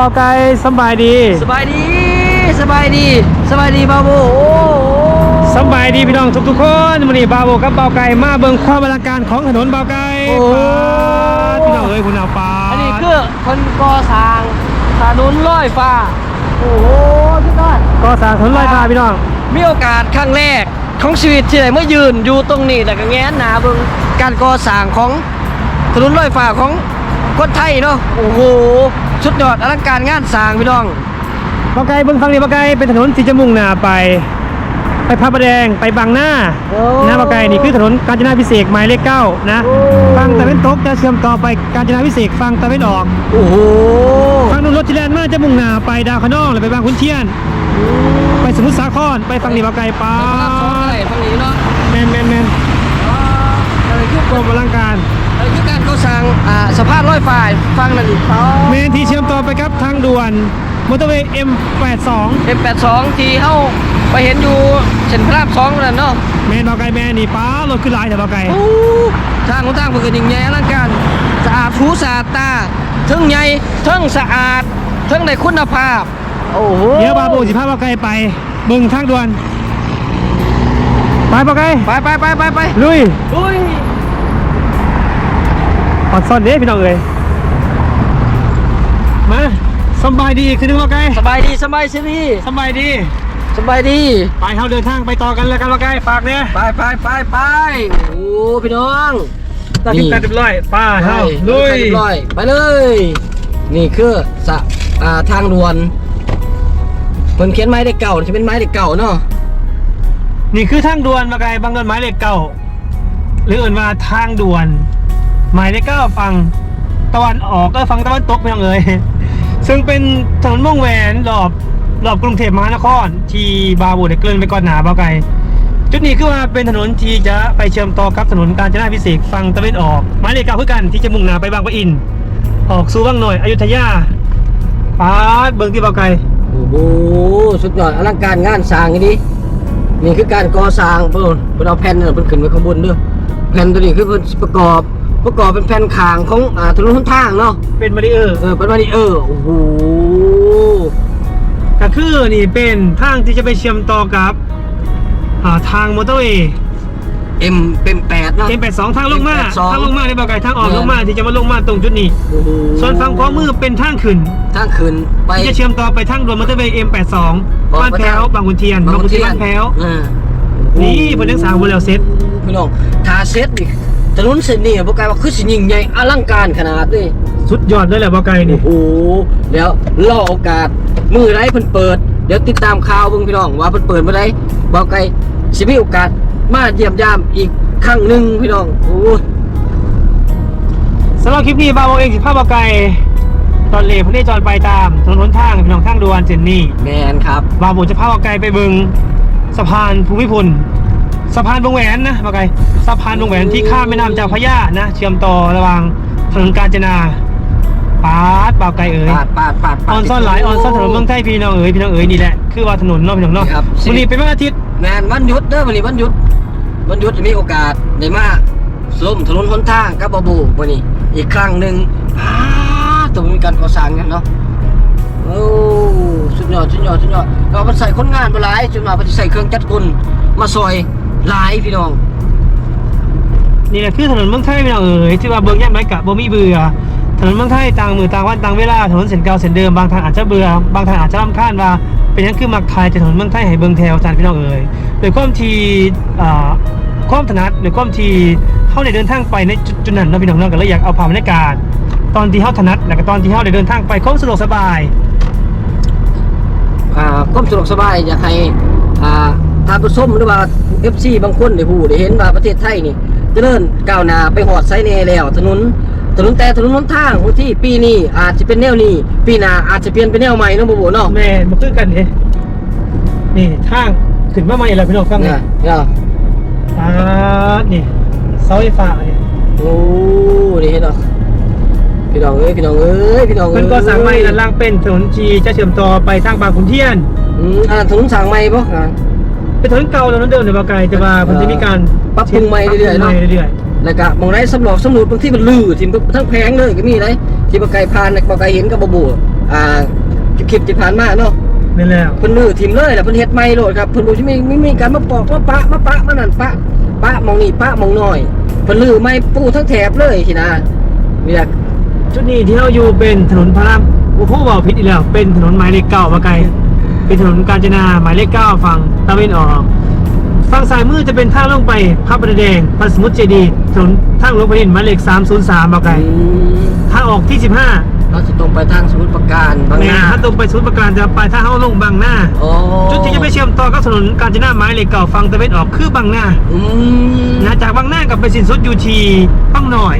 บาไก่สำบายดีสบายดีสบายดีสบายดีบาโบโอ้สำบายดีพี่น้องทุกๆคนวันนี้บาโบกับเบาไก่มาเบิ่งความอลังการของถนนเบาไก่ปาดพี่น้องเอ้ยคุณเอาปาดอันนี้คือคนก่อสร้างถนนลอยฟ้าโอ้โหพี่ต้นก็สร้างถนนลอยฟ้าพี่น้องมีโอกาสครั้งแรกของชีวิตที่ได้มายืนอยู่ตรงนี้แล้วก็แง้นหนาเบิ่งการก่อสร้างของถนนลอยฟ้าของคนไทยเนาะโอ้โห สุดยอดอลังการงานสร้างพี่น้องเบาไก่เบิ่งฟังนี่เบาไก่เป็นถนนที่จะมุ่งหน้าไป ไปพระประแดงไปบางหน้าโอ้นะเบาไก่นี่คือถนนกาญจนาพิเศษกหมายเลขเก้านะโอ้ฝั่งตะเวนตกจะเชื่อมต่อไปกาญจนาพิเศษกฝั่งตะเวนออกโอ้โหฝั่งนู้นรถที่แลนมาจะมุ่งหน้าไปดาวคะนองหรือไปบางขุนเทียน ไปสมุทรสาครไปฝั่งนี้เบาไก่ปาภาพสองอะไรดฝั่งนี้เนาะแมนแมนแมนอ๋ออะไรคือกรมอลังการ สร้างอ่าสะพานลอยฟ้าฟังนั่นอ๋อเมนที่เชื่อมต่อไปครับทางด่วนมอเตอร์เวย์ M82 M82 ที่เฮาไปเห็นอยู่เส้นพระรามสองนั่นเนาะเมนเบาไก่แมนนี่ป้ารถขึ้นหลายแต่เบาไก่โอ้ทางของทางเพิ่นก็ยิ่งใหญ่อลังการสะอาดหูสะอาดตาทั้งใหญ่ทั้งสะอาดทั้งได้คุณภาพ โอ้โหเดี๋ยวบาบูสิพาเบาไก่ไปเบึงทางด่วนไปเบาไก่ไปไปไปไปไปลุย อุ้ย ออดซ่อนเด้พี่น้องเอ้ยมาสำบายดีอีกคือนึงเบาไก่สบายดีสบายสิพี่สำบายดี สบายดี ไปเขาเดินทางไปต่อกันแล้วกันเบาไก่ฝากเนี่ยไปไปไปไปโอ้พี่น้องตัดทิ้งกันเรียบร้อยไป้าเฮาไปลุยเรีบร้อยไปเลย นี่คือสะอ่าทางด่วนเพิ่นเขียนไม้เด็กเก่าจะเป็นไม้เด็กเก่าเนาะนี่คือทางด่วนเบาไก่บางด่วนหมายเลขเก้าหรือเอื่นว่าทางด่วน หมายเลขเก้าฝั่งตะวันออกก็ฝั่งตะวันตกพี่น้องเอ้ยซึ่งเป็นถนนวงแหวนรอบรอบกรุงเทพมหานคร ที่บาบูได้เกริ่นไปก่อนหนาเบาไกลจุดนี้คือว่าเป็นถนนที่จะไปเชื่อมต่อกับถนนกาญจนาพิเศษฝั่งตะวันออกหมายเลขเก้าคือกันที่จะมุ่งหน้าไปบางปะอิน ออกสู่บางหน่อยอยุธยาปาดเบิ่งที่เบาไกลโอ้โหสุดยอดอลังการงานสร้างอย่างนี้นี่คือการก่อสร้างเพิ่นเพิ่นเอาแผ่นนั่เพิ่นขึ้นไว้ข้างบนเด้อแผ่นตัวนี้คือเพิ่นประกอบ ประกอบเป็นแผ่นขางของอ่าถนนหนทางเนาะเป็นมาริเออร์เออเป็นว่านี่เออโอ้โหก็คือนี่เป็นทางที่จะไปเชื่อมต่อกับอ่าทางมอเตอร์เวย์เอ็มเป็นแปดเนาะ M82 ทางลงมา M82 ทางลงมาในเบาไกลทางออกเนี่ยลงมาที่จะมาลงมาตรงจุดนี้ โอ้โหส่วนฝั่งขวามือเป็นทางขึ้นทางขึ้นไป ที่จะเชื่อมต่อไปทางด่วนมอเตอร์เวย์ M82 ออกบ้านไปแพ้วทาง บางขุนเทียนบางขุนเทียนบ้านแพ้ว อ่านี่เพิ่นยังสร้างบ่แล้วเสร็จ พี่น้องทาเซตนี่ ถนนเส้นนี้บ่กลายว่าคือสิยิ่งใหญ่อลังการขนาดนี้สุดยอดเลยแหละบ่ไกลนี่ โอ้โหแล้วรอโอกาสมือไรเพิ่นเปิด เดี๋ยวติดตามข่าวเบิ่งพี่น้องว่าเพิ่นเปิดเมื่อไรบ่ไกลสิมีโอกาสมาเยี่ยมยามอีกครั้งหนึงพี่น้องโอ้ยสำหรับคลิปนี้บ่าวเองสิพาบ่ไกลตอนเลพนี่จอดไปตามถนนหนทางพี่น้องทางด่วนเจนนี่แมนครับบ่าวผมจะพาบ่ไกลไปเบิ่งสะพานภูมิพล สะพานวงแหวนนะบ่ไกลสะพานวงแหวนที่ข้ามแม่น้ำเจ้าพระยานะ เชื่อมต่อระหว่างถนนกาญจนาปาดบ่าวไกลเอ๋ยปาดปาดปาดปาดออนซ่อนหลายออนซ่อนถนนเมืองไทยพี่น้องเอ๋ยพี่น้องเอ๋ยนี่แหละคือว่าถนนเนาะพี่น้องเนาะครับวันนี้เป็นวันอาทิตย์แมนวันหยุดเด้อวันนี้วันหยุดวันหยุดจะมีโอกาสได้มาส้มถนนหนทางกับบาบูวันนี้อีกครั้งหนึ่งอ้าต้องมีการก่อสร้างกันเนาะโอ้สุดยอดสุดยอดสุดยอดเราไปใส่คนงานมาหลายจนมาไปใส่เครื่องจัดกลมาซอย หลายพี่น้อง นี่แหละคือถนนเมืองไทยพี่น้องเอ๋ยที่ว่าเบิ่งแย่มไรกะบ่มีเบื่อถนนเมืองไทยต่างมือต่างวันต่างเวลาถนนเส้นเก่าเส้นเดิมบางทางอาจจะเบื่อบางทางอาจจะรำคาญว่าเป็นหยังคือมักทายแต่ถนนเมืองไทยให้เบิ่งแถวจานพี่น้องเอ๋ยโดยความที่อ่าความถนัดหรือความที่เฮาได้เดินทางไปในจุดจุดนั้นเนาะพี่น้องเนาะก็เลยอยากเอาภาพบรรยากาศตอนที่เฮาถนัดแล้วก็ตอนที่เฮาได้เดินทางไปความสะดวกสบายอ่าความสะดวกสบายอยากให้อ่า ทานผู้ชมหรือว่า FC บางคนได้ฮู้ได้เห็นว่าประเทศไทยนี่เจริญก้าวหน้าไปฮอดไซเน่แล้วถนนถนนแต่ถนนหนทางบางที่ปีนี้อาจจะเป็นแนวนี้ ปีหน้าอาจจะเปลี่ยนเป็นแนวใหม่เนาะบ่บ่เนาะแม่มาคือกันเด้นี่ทางขึ้นมาใหม่แล้วพี่น้องฟังเนี่นี่ยเนี่ยอ่านี่เสาไฟฟ้าเนี่ยโอ้นี่เห็นเนาะพี่น้องเอ้ยพี่น้องเอ้ยพี่น้องเอ้เพิ่ยนก็สร้างใหม่ด้านล่างเป็นถนนจีจะเชื่อมต่อไปทางบางขุนเทียน อืมอันนั้นถนนสร้างใหม่บ่อ่า เป็นถนนเก่าแล้วนั้นเดิมในบางไกลแต่ว่ามันจะมีการปรับปรุงใหม่เรื่อยๆปบปงเนาะใหม่เรื่อยแล้วก็มองได้สำรวจสำรวจบางที่มันลือที่มันทั้งแพงเลยก็มีไรที่บ่ไกลผ่านน่ะบ่ไกลเห็นก็บ่บ่อ่าคลิปที่ผ่านมาเนาะนี่แล้วเพิ่นลื้อทิมเลยแหละเพิ่นเฮ็ดใหม่โลดครับเพิ่นบ่สิมีมีมีการมาปอกมาปะมาปะมานั่นปะปะหมองนี่ปะหมองน้อยเพิ่นลื้อใหม่ปูทั้งแถบเลยทีนะนี่แหละจุดนี้ที่เราอยู่เป็นถนนพระรามโอ้โหบอกผิดอีกแล้ว เป็นถนนหมายเลขเก้ามาไกล เป็นถนนกาญจนาหมายเลขเก้าฝั่งตะวันออกฝั่งซ้ายมือจะเป็นทางลงไปพระประแดงพระสมุทรเจดีย์ถนนทางลงไปดินหมายเลข 303มาไกลอืมทางออกที่ 15เราจะตรงไปทางสมุทรปราการบางแม่นาถ้าตรงไปศูนย์ประการจะไปถ้าเข้าลงบางหน้าโอ้จุดที่จะไปเชื่อมต่อกับถนนกาญจนาหมายเลขเก่าฝั่งตะวันออกคือบางหน้าอืมนะจากบางหน้ากับไปสิ้นสุดอยู่ที่ปังหน่อย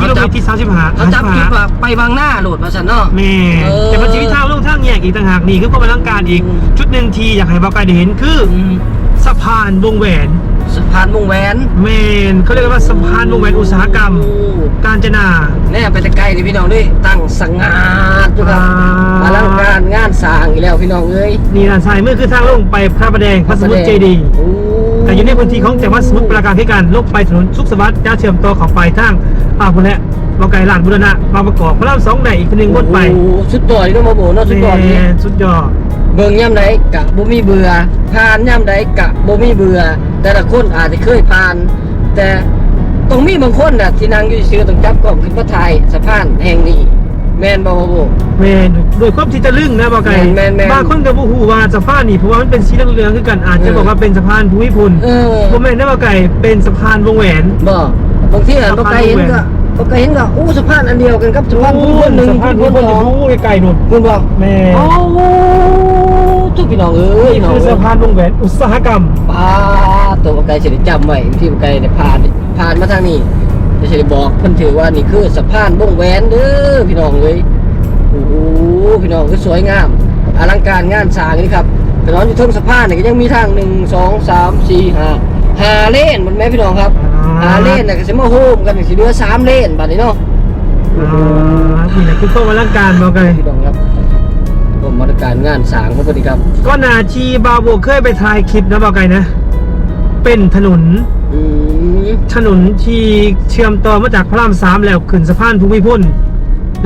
กิโลเมตรที่35เขาจับคลิปว่าไปบางหน้าโหลดมาซั่นเนาะแม่เออแต่มันชีวิตทางลงทางแยกอีกต่างหากนี่คือความอลังการอีกอืมจุดหนึ่งที่อยากให้บอกกายได้เห็นคืออืมสะพานวงแหวนสะพานวงแหวนแมนเขาเรียกว่าสะพานวงแหวนอุตสาหกรรมโอ้กาญจนาแน่ไปแต่ไกลดิพี่น้องด้วยตั้งสง่าจุครับอ่าอลังการงานสร้างอีกแล้วพี่น้องเอ้ยนี่ด้านซ้ายมือคือทางลงไปพระประแดงพระสมุทรเจดีย์โอ้ แต่อยู่ในพื้นที่ของจังหวัดสมุทรปราการที่กันลงไปถนนสุขสวัสดิ์จะเชื่อมต่อเข้าไปทางอ่าวพุ่นแหละบอกไก่ลานบุรณะมาประกอบพระรามสองได้อีกทีหนึ่งวนไปโอ้สุดยอดเลยเนาะมาโบเนาะสุดยอดนี่แม่นสุดยอด เบิ่งย่ำใดกะบ่มีเบื่อผ่านย่ำใดกะบ่มีเบื่อแต่ละคนอาจจะเคยผ่าน แต่ต้องมีบางคนน่ะที่นั่งอยู่ซื่อๆต้องจับกล้องขึ้นมาถ่ายสะพานแห่งนี้ แม่นบ่มาโบแม่นด้วยความที่จะลึ่งนะบอกไก่แม่นแม่น บางคนก็บ่ฮู้ว่าสะพานนี่เพราะว่ามันเป็นสีเหลืองๆคือกันอาจจะเออบอกว่าเป็นสะพานภูมิพลเออบ่แม่นนะบอกไก่เป็นสะพานวงแหวน บ่บางทีอะบ่ไกลเห็นก็บ่ไกลเห็นก็อู้สะพานอันเดียวกันกับสะพานพุ่นหนึ่งสะพานภูมิพลสองอยู่ไกลๆนู่นคุณบอกแม่โอ้ทุกพี่น้องเอ้ยนี่น้องคือเอ้สะย พานวงแหวนอุตสาหกรรมป้าตัวบ่ไกลสิได้จำไว้ที่บ่ไกลได้ผ่านผ่านมาทางนี้ จะสิได้บอกเพิ่นถือว่านี่คือสะพานวงแหวนเด้อพี่น้องเอ้ยโอ้โหพี่น้องคือสวยงามอลังการงานสร้างนี่ครับแต่นอนอยู่เทิงสะพานนี่ก็ยังมีทางหนึ่งสองสามสี่ห้าห้าเลนมันแม่พี่น้องครับห้าเลนน่ะก็สิมาโฮมกันสิเหลือสามเลนบัดนี้เนาะอ่านี่แหละคือความอลังการบอกไก่พี่น้องครับผมมาตรการงานสร้างครับสวัสดีครับ ก็นาชีบาวโบเคยไปถ่ายคลิปนะบอกไก่นะ เป็นถนนอืม ถนนที่เชื่อมต่อมาจากพระรามสามแล้วขึ้นสะพานภูมิพล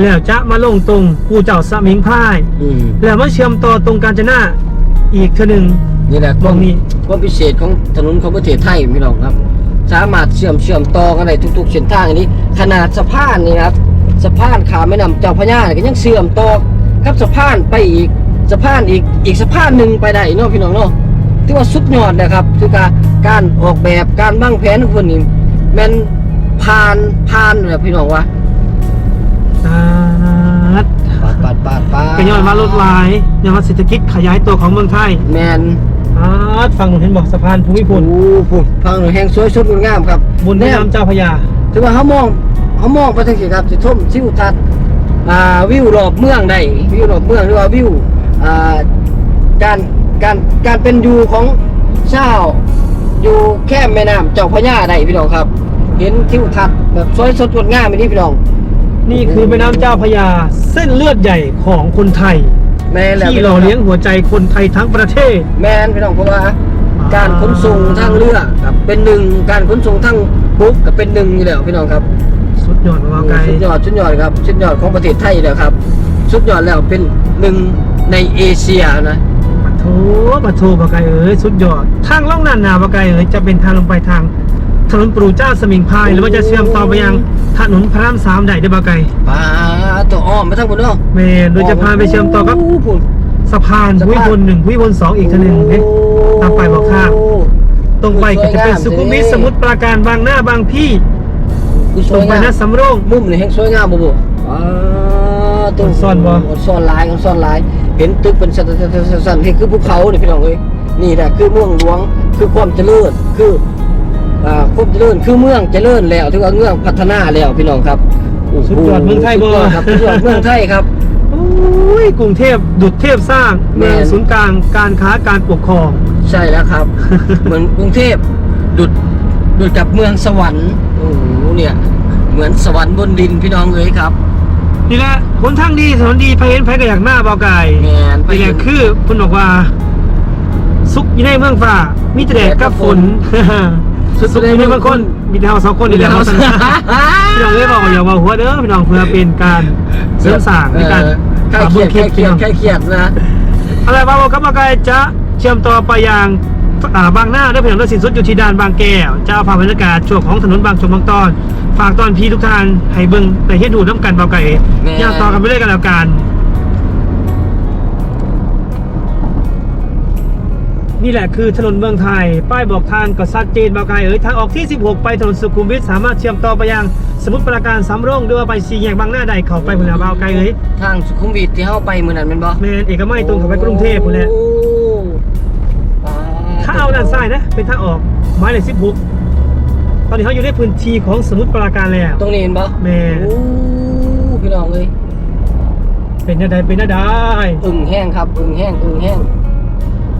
แล้วจะมาลงตรงปูเจ้าสมิงพราย อืมแล้วมาเชื่อมต่อตรงกาญจนาอีกเทอหนึ่ง นี่แหละตรงนี้ความพิเศษของถนนของประเทศไทยพี่น้องครับ สามารถเชื่อมเชื่อมต่อกันได้ทุกๆเส้นทางอันนี้ ขนาดสะพานนี่ครับสะพานขามแม่น้ำเจ้าพระยาเนี่ยก็ยังเชื่อมต่อกับสะพานไปอีกสะพานอีกอีกสะพานหนึ่งไปได้เนาะพี่น้องเนาะถือว่าสุดยอดเลยครับคือการ การออกแบบการวางแผนของคนนี่แมันผ่านผ่านเลยพี่น้องวะอ่าปาดปาดปาดปาดก็ย้อนว่ารถลายย้อนว่าเศรษฐกิจขยายตัวของเมืองไทยแมนอ่าฟังหนูเห็นบอกสะพานภูมิพโอ้ลโหฟังหน่อยแห่งสวยสดงดงามครับบนแม่น้ำเจ้าพระยาถือว่าเขามองเขามองไปทางสิครับสิชมทิวทัศน์อ่าวิวรอบเมืองได้วิวรอบเมืองหรือว่าวิวอ่าการการการเป็นอยู่ของชาว อยู่แค่แม่น้ำเจ้าพระยาได้พี่น้องครับ เห็นทิวทัศน์แบบสวยสดงดงามไปนี่พี่น้องนี่คือแม่น้ำเจ้าพระยาเส้นเลือดใหญ่ของคนไทย แม่นแล้วที่พี่หน้ล่อองคเลี้ยงรับหัวใจคนไทยทั้งประเทศ แม่นพี่น้องเพราะว่า การขนส่งทางเรือครับเป็นหนึ่งการขนส่งทางบกก็เป็นหนึ่งอยู่แล้วพี่น้องครับ สุดยอดมากไกลสุดยอดสุดยอดครับสุดยอดของประเทศไทยแล้วครับสุดยอดแล้วเป็นหนึ่งในเอเชียนะ ปะโถปะโถบะไกเอ้ยสุดยอด ทางล่องนานนาบะไกเอ้ยจะเป็นทางลงไปทางถนนปรูเจ้าสมิงพรายหรือว่าจะเชื่อมต่อไปยังถนนพระรามสามได้ได้อบะไกปลาตัวอ้อมมาทั้งหมดเนาะแม่โดยจะพาไปเชื่อมต่อกับโโหสะพานสะพานวิพลหนึ่งวิพลสองอีกทางหนึ่งเอ๊ะตามไปบอกข้ามตรงไปก็จะเป็นสุขุมวิทสมุทรปราการบางหน้าบางพี่คือสตรวงยไปงามนะสำโรงมุมนี่แห่งสวยงามบ่บ่อ่าตัวมันซ่อนบ่มันซ่อนหลายมันซ่อนหลาย เห็นตึกเป็นสันๆๆๆๆนี่คือภูเขานี่พี่น้องเอ้ยนี่แหละคือเมืองหลวงคือความเจริญคืออ่าความเจริญคือเมืองเจริญแล้วถือว่าเมืองพัฒนาแล้วพี่น้องครับสุดยอดเมืองไทยบ่ครับสุดยอดเมืองไทยครับโอ้ยกรุงเทพดุดเทพสร้างแม่เมืองศูนย์กลางการค้าการปกครอง ใช่แล้วครับ เหมือนกรุงเทพดุดดุดกับเมืองสวรรค์โอ้โหเนี่ยเหมือนสวรรค์บนดินพี่น้องเอ้ยครับ นี่แหละหนทางดีถนนดีไปเห็นไปก็อยากหน้าเบาไก่แมนไปนี่แหเห็ละนคือคุณบอกว่า สุขอยู่ในเมืองฟ้ามีแต่แดดกับฝนสุขอยู่ในเมืองคนมีแต่เราสองคนนี่แหละเราสนพี่น้องเลยบอกว่าอย่าว่าหัวเด้อพี่น้องเพื่อเป็นการเสริมสร้างในการใครเครียดใครเครียดใครเครียดนะ อะไรบ้างครับมาไกลจะเชื่อมต่อไปยังอ่า บางหน้าด้วยเพียงรถสินสุดอยู่ที่ด่านบางแก้วจะเอาภาพบรรยากาศช่วงของถนนบางชมบางตอน ฝากตอนพี่ทุกท่านให้เบิ่งในเฮ็ดดูน้ำกันเบาไก่ย่างต่อกันไปเรื่อยกันแล้วกันนี่แหละคือถนนเมืองไทย ป้ายบอกทางก็ชัดเจนเบาไกลเอ้ยทางออกที่ 16 ไปถนนสุขุมวิทสามารถเชื่อมต่อไปยังสมุทรปราการสำโรงหรือว่าไปสี่แยกบางหน้าใดเข้าไปพุ่นแล้วเบาไกลเอ้ยทางสุขุมวิทที่เข้าไปมื้อนั้นแม่นบ่แมนเอกมัยตรงเข้าไปกรุงเทพพุ่นแหละ ด้านซ้ายนะ เป็นทางออกหมายเลข16ตอนนี้เขาอยู่ในพื้นที่ของสมุทรปราการแล้วตรงนี้เห็นบ่แม่โอ้พี่น้องเอ้ยเป็นอะไรเป็นอะไรอึ่งแห้งครับอึ่งแห้งอึ่งแห้ง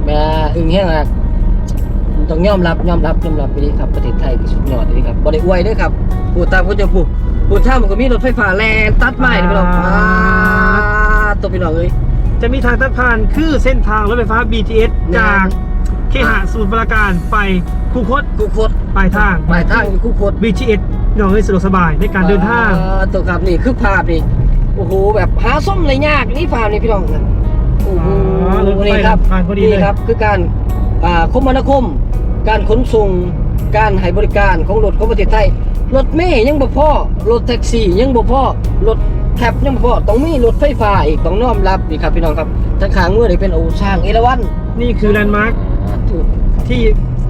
แม่อึ่งแห้งอะต้องยอมรับยอมรับยอมรับไปดีครับประเทศไทยสุดยอดเลยครับบ่ได้อวยเด้อครับพูดตามก็จะพูดพูดถ้ามันก็มีรถไฟฟ้าแล่นตัดไม้นี่พี่น้องอ่าตัวพี่น้องเอ้ยจะมีทางตัดผ่านคือเส้นทางรถไฟฟ้า BTS แม่นจาก เคหะสมุทรปราการไปคูคตกูโคตรปลายทาง ปลายทางกูโคตร BTS พี่น้องให้สะดวกสบายในการเดินทาง อ่ตัวครับนี่คือภาพนี่โอ้โหแบบหาส้มเลยยากนี่ภาพนี่พี่น้องนะโอ้โหอ๋อรถไฟนี่ครับผ่านพอดีเลย นี่ครับคือการอ่าคมนาคม การขนส่งการให้บริการของรถของประเทศไทยรถเมย์ยังบ่พอรถแท็กซี่ยังบ่พอรถแคปยังบ่พอต้องมีรถไฟฟ้าอีกต้องน้อมรับนี่ครับพี่น้องครับทางขางเมื่อนี่เป็นโอช่างเอราวัณ นี่คือแลนด์มาร์ค ถูกที่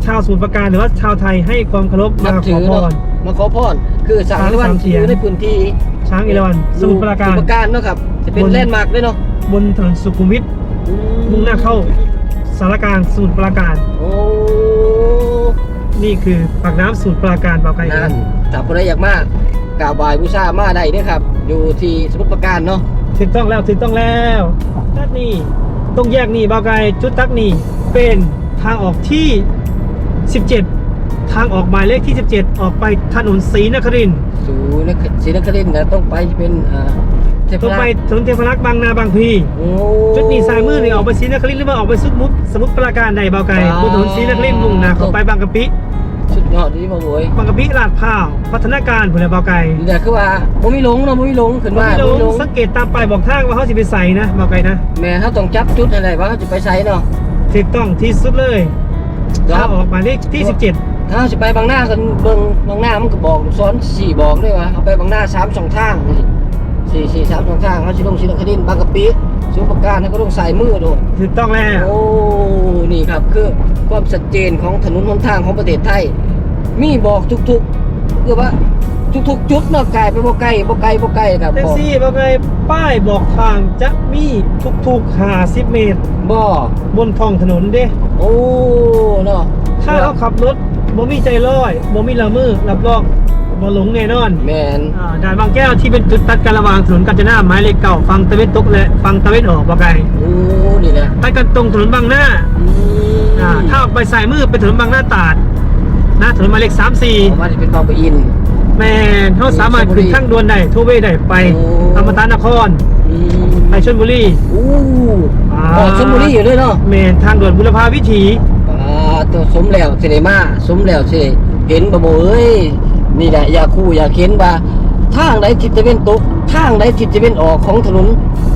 ชาวสมุทรปราการหรือว่าชาวไทยให้ความเคารพนัมาบขถืออพเนาะรมาขอพรคือสร้างเอราวัณสามเสีที่ยองยู่ในพื้นที่ช้างเอราวัณสมุทรปราการ สมุทรปราการเนาะครับจะเป็นบน แลนด์มาร์คด้วยเนาะบนถนนสุขุมวิท มุ่งหน้าเข้า สารกลารสมุทรปราการ โอ้นี่คือปากน้ำสมุทรปราการเบาไกลนั่นถ้าผู้ใดอยากมากกราบไหว้บูชามาได้เด้อครับ อยู่ที่สมุทรปราการเนาะถูกต้องแล้วถูกต้องแล้วตัดนี่ตรงแยกนี่เบาไกลจุดตักนี่เป็น ทางออกที่ 17 ทางออกหมายเลขที่ 17 ออกไปถนนศรีนครินทร์สู่นครศรีนครินทร์นะต้องไปเป็นอ่าเทพตรงไปรักษ์ถนนเทพรักษ์บางนาบางพลีโอ้จุดนี้ซ้ายมือนี่ออกไปศรีนครินทร์หรือว่าออกไปสุดมุกสมุทรปราการใดเบาไกลว้าวบนถนนศรีนครินทร์มุ่งหน้าเข้าไปบางกะปิ สุดยอดดีมาโวยบางกะปิลาดพร้าว พัฒนาการผุนแหละเบาไกลนี่แหละคือว่าบ่มีหลงเนาะบ่มีหลงขึ้นบ่ว่ามีบ่มีลหลงงสังเกตตามไปายบอกทางว่าเขาสิไปใส่นะเบาไกลนะ แม่เขาต้องจับจุดอะไรว่าเขาจะไปใช้เนาะ ถูกต้องที่สุดเลยเดี๋ยวทางออกหมายเลขที่17 ถ้าเขาจะไปบางหน้ากันเบิ่งบางหน้ามันก็บอกซ้อนสี่บอกด้วยว่าเอาไปบางหน้าสามสองทางนี่สี่สี่สามสองทางเขาสิลงศรีนครินทร์บางกะปิสมุทรปราการเขาก็ต้องใส่มือโดนถูกต้องแล้วโอ้นี่ครับคือความชัดเจนของถนนหนทางของประเทศไทย มีบอกทุกๆ คือว่าทุกๆจุดเนาะไกลไปบ่ไกลบ่ไกลบ่ไกลครับแท็กบอกซี่เบาไกลป้ายบอกทางจะมีทุกๆ50เมตร บ่บนท้องถนนเด้โอ้เนาะถ้าเราขับรถบ่มีใจร้อยบ่มีละมือรับรองบ่หลงแน่นอนแมนอ่าด่านบางแก้วที่เป็นจุดตัดกันระหว่างถนนกาญจนาหมายเลขเก่าฝั่งตะเวนตกและฝั่งตะเวนออกบ่ไกลโอ้นี่แหละไปกันตรงถนนบางหน้าอืมอ่าถ้าออกไปสายมือเป็นถนนบางหน้าตราด นะถนนหมายเลขผม34ว่าจะเป็นบางปะอิน แม่นเขาสามารถขึ้นทางด่วนได้โทเวได้ไปโอ้ อมตะนครอืมไปชลบุรีอู้อ่าออกชลบุรีอยู่ด้วยเนาะแม่นทางด่วนบุรพาวิถีอ่าตัวสมแล้วสิได้มาสมแล้วสิได้เห็นบ่บ่เอ้ยนี่แหละอย่าคู่อย่าเข็นว่าทางใดทิศตะเวนตกทางใดทิศตะเวนออกของถนน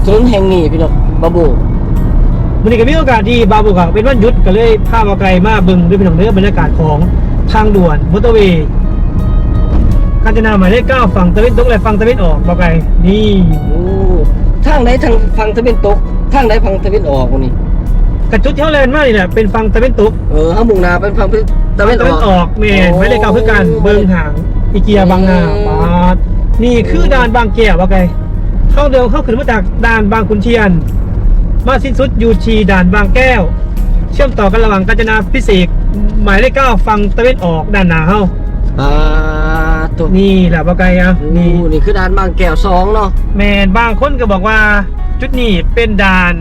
ถนนแห่งนี้พี่น้องบ่บ่วันนี้ก็มีโอกาสดีบาบุกะเป็นวันหยุดก็เลยพามาไกลมาเบิ่งด้วยเป็นของเรือบรรยากาศของ ทางด่วนมอเตอร์เวย์กาญจนาหมายเลขเก้าฝั่งตะเวนตกและฝั่งตะเวนออกบาไกลนี่โอ้ทางไหนทางฝั่งตะเวนตกทางไหนฝั่งตะเวนออกวะนี่กระจุดที่เขาแลนมานี่แหละเป็นฝั่งตะเวนตกเออเฮามุ่งหน้าเป็นฝั่งตะเวนตะอเวอนกออกเมนหมายเลขเก้าคือกันเบิ่งหางอีเกียบางนาปาดนี่คือด่านบางแก้วบาไกลเข้าเดิมเข้าขึ้นมาจากด่านบางขุนเทียน มาสิ้นสุดอยู่ที่ด่านบางแก้ว เชื่อมต่อกันระหว่างกาญจนาพิเศษก หมายเลขเก้าฝั่งตะเวนออกด้านหน้าเฮาอ่าตัวนี่แหละบาไกลอะนี่นี่นี่คือด่านบางแก้วสองเนาะแมนบางคนก็บอกว่า จุดนี้เป็นด่าน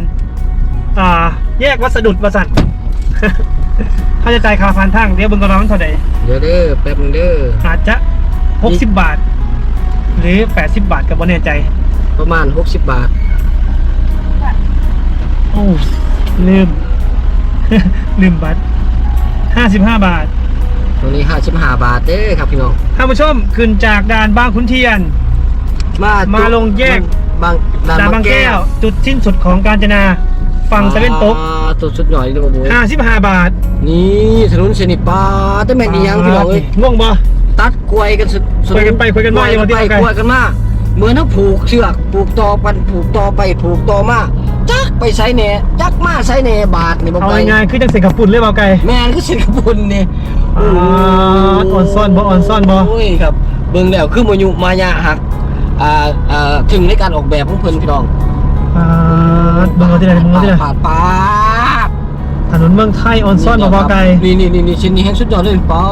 อ่า แยกวัสดุประสันเขาจะจ่ายค่าผ่านทางเดี๋ยวเบิ่งกระร้องเท่าไหร่เดี๋ยวเด้อแป๊บนึงเด้ออาจจะ 60 บาท หรือ 80 บาทกับบ่แน่ใจ ประมาณ 60 บาท โอ้ลืม ลืมบัตร 55 บาท ตรงนี้55บาทเด้อครับพี่น้อง ท่านผู้ชมขึ้นจากด่านบางขุนเทียน มามาลงแยก บางด่านด่านบางแก้ว จุดสิ้นสุดของกาญจนา ฝั่งตะเวนตกอ่าตัวสุดหน่อยดูบ่55 บาทนี่ถนนเสนิปาแต่แม่นอีหยังพี่น้องเอ้ยง่วงบ่ ตัดกล้วยกันสุดสุดกล้วยกันไปกล้วยกันมากล้วยกันไปอย่างที่กล้วยกันมาเหมือนเขาผูกเชือกผูกต่อปันผูกต่อไปผูกต่อมา จักไปไสแหน่จักมาไสแหน่บาทนี่บ่เอาไปง่ายๆคือจังเสกกับปุ่นเลยเบาไก่แม่นคือสิงคโปร์นี่อ่าออนซ่อนบ่ออนซ่อนบ่โอ้ยครับเบิ่งแล้วคือมายุมายาหักอ่าอ่าถึงในการออกแบบของเพิ่นพี่น้องอ่าเบิ่งเอาที่ไหนเบิ่งเอาที่ไหนปาดปาดถนนเมืองไทยออนซ่อนบ่เบาไก่นี่นี่นี่นี่ชิ้นนี้เห็นสุดยอดเลยป้า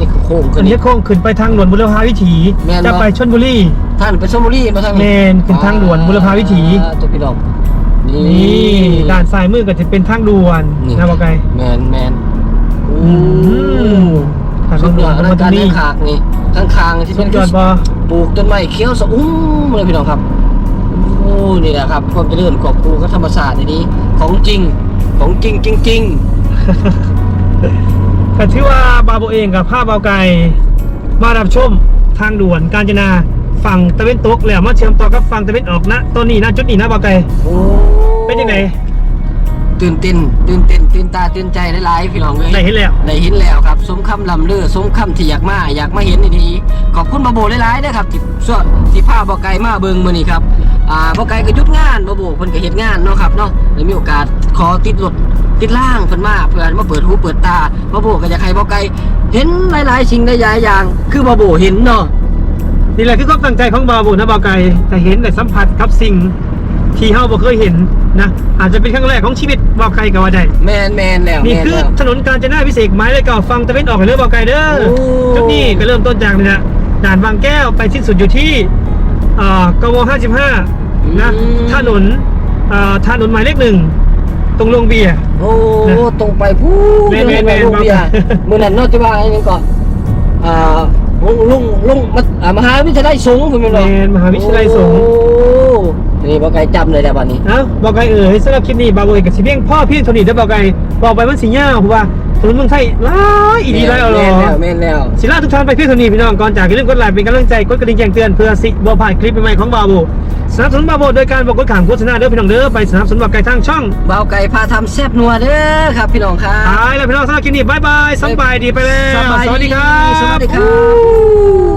นี่คือโค้งขึ้อันนนี่นี้โค้งขึ้นไปทางด่วนบุรพาวิถีแม่นบ่จะไปชลบุรีท่านไปชลบุรีมาทางแมนขึ้นทางด่วนบุรพาวิถีอ่าตัวพี่น้อง นี่นี่ด้านซ้ายมือก็จะเป็นทางด่วนนี่ นะบอกไกแมนแมนโอ้มทางสุดยด่วอนดตรงอลังตรการงนี้ข้างๆนี่ข้างๆที่สุเป็ดนยอดบ่ปลูกต้นไม้เขียวสะอุ้มเลยพี่น้องครับโอ้นี่แหละครับความเจริญกอบกูกับธรรมศาสตร์ในนี้ ของจริงของจริงจริงก็ถือว่าบาโบเองกับภาพเบาไกมารับชมทางด่วนกาญจนา ฝั่งตะเวนตกแล้วมาเชื่อมต่อกับฝั่งตะเวนออกนะต้นนี้นะจุดนี้นะเบาไกๆโอ้เป็นยังไงตื่นเต้นตื่นเต้นตื่นตาตื่นใจหลายๆพี่น้องเลยได้เห็นแล้วได้เห็นแล้วครับสมคำลำเลือสมคำที่อยากมาอยากมาเห็นดีๆขอบคุณบาโบหลายๆนะครับที่ส่วนที่พาบอไก่มาเบิ่งมื้อนี้ครับอ่าบอไก่ก็หยุดงานบาโบเพิ่นก็เฮ็ดงานเนาะครับเนาะได้มีโอกาสขอติดรถติดล่างเพิ่นมาเพื่อมาเปิดหูเปิดตาบาโบก็อยากให้บอไก่เห็นหลายๆสิ่งหลายๆอย่าง คือบาโบเห็นเนาะ นี่แหละคือความตั้งใจของบาโบนะเบาไกแต่เห็นแต่สัมผัสกับสิ่งที่เฮาบ่เคยเห็นนะอาจจะเป็นครั้งแรกของชีวิตเบาไกก็ว่าได้แมนแมนแล้วนี่แม่คือแล้วถนนกาญจนาพิเศษกหมายเลขเก่าฟังตะเวนออกไปเรื่อยเบาไกเด้อโอ้จุดนี้ก็เริ่มต้นจากนี่นะด่านบางแก้วไปสิ้นสุดอยู่ที่อ่ากว55นะถนนอ่าถนนหมายเลขหนึ่งตรงโรงเบียร์โอ้นะตรงไปพูดแม่นแม่นแม่นลูกเบียร์ครับมื่อนั้นเนอกจากว่าอันนี้ก่อนอ่า ลุงลุงลุงมาอ่ามหาวิทยาลัยสงฆ์คุณเป็นแมบ่นมหาวิทยาลัยสงฆ์ โอ้นี่บ่ไกลจำเลยแต่บัดนี้เอ้าบอกไกเอ๋ยสำหรับคลิปนี้บาวเอ๋ยกับสิเพียงพ่อเพียงเท่านี้เด้อบอกไกบอกไปมันสิยาวเพราะว่าถนนเมืองไทยหลายอีดีหลายเอาหรแม่นแล้วอแม่นแล้วศิลาทุกท่านไปเพียงเท่านี้พี่น้องก่อนจากอย่าลืมกดไลค์เป็นกำลังใจกดกระดิ่งแจ้งเตือนเพื่อสิบ่พลาดคลิปใหม่ๆของบาวโบ สนับสนุนบาวโบโดยการบอกกดขังโฆษณาเด้อพี่น้องเด้อไปสนับสนุนบอกไก่ทางช่องบ่าวไก่พาทำแซ่บนัวเด้อครับพี่น้องครับ ตายแล้วพี่น้องสำหรับคลิปนี้บายบายสำบายดีไปแล้วสบายสวัสดีครับ สวัสดีครับ